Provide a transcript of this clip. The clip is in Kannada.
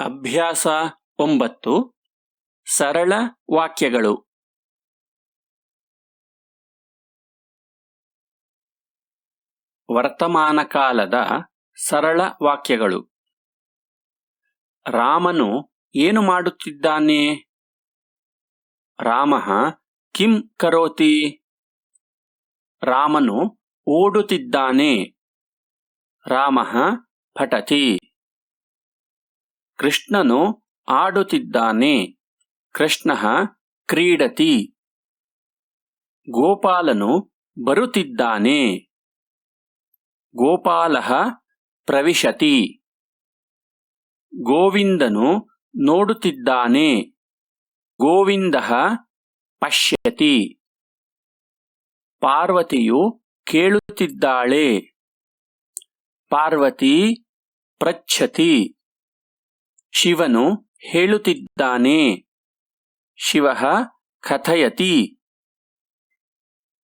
ಅಭ್ಯಾಸ ಒಂಬತ್ತು. ಸರಳ ವಾಕ್ಯಗಳು. ವರ್ತಮಾನ ಕಾಲದ ಸರಳ ವಾಕ್ಯಗಳು. ರಾಮನು ಏನು ಮಾಡುತ್ತಿದ್ದಾನೆ? ರಾಮ, ಕಿಂ ಕರೋತಿ? ರಾಮನು ಓಡುತ್ತಿದ್ದಾನೆ. ರಾಮ, ಪಠತಿ. ಕೃಷ್ಣನು ಆಡುತ್ತಿದ್ದಾನೆ. ಕೃಷ್ಣ, ಕ್ರೀಡತಿ. ಗೋಪಾಲನು ಬರುತ್ತಿದ್ದಾನೆ. ಗೋಪಾಲ, ಪ್ರವಿಶತಿ. ಗೋವಿಂದನು ನೋಡುತ್ತಿದ್ದಾನೆ. ಗೋವಿಂದ, ಪಶ್ಯತಿ. ಪಾರ್ವತಿಯು ಕೇಳುತ್ತಿದ್ದಾಳೆ. ಪಾರ್ವತಿ, ಪೃಚ್ಛತಿ. ಶಿವನು ಹೇಳುತ್ತಿದ್ದಾನೆ. ಶಿವ ಕಥಯತಿ.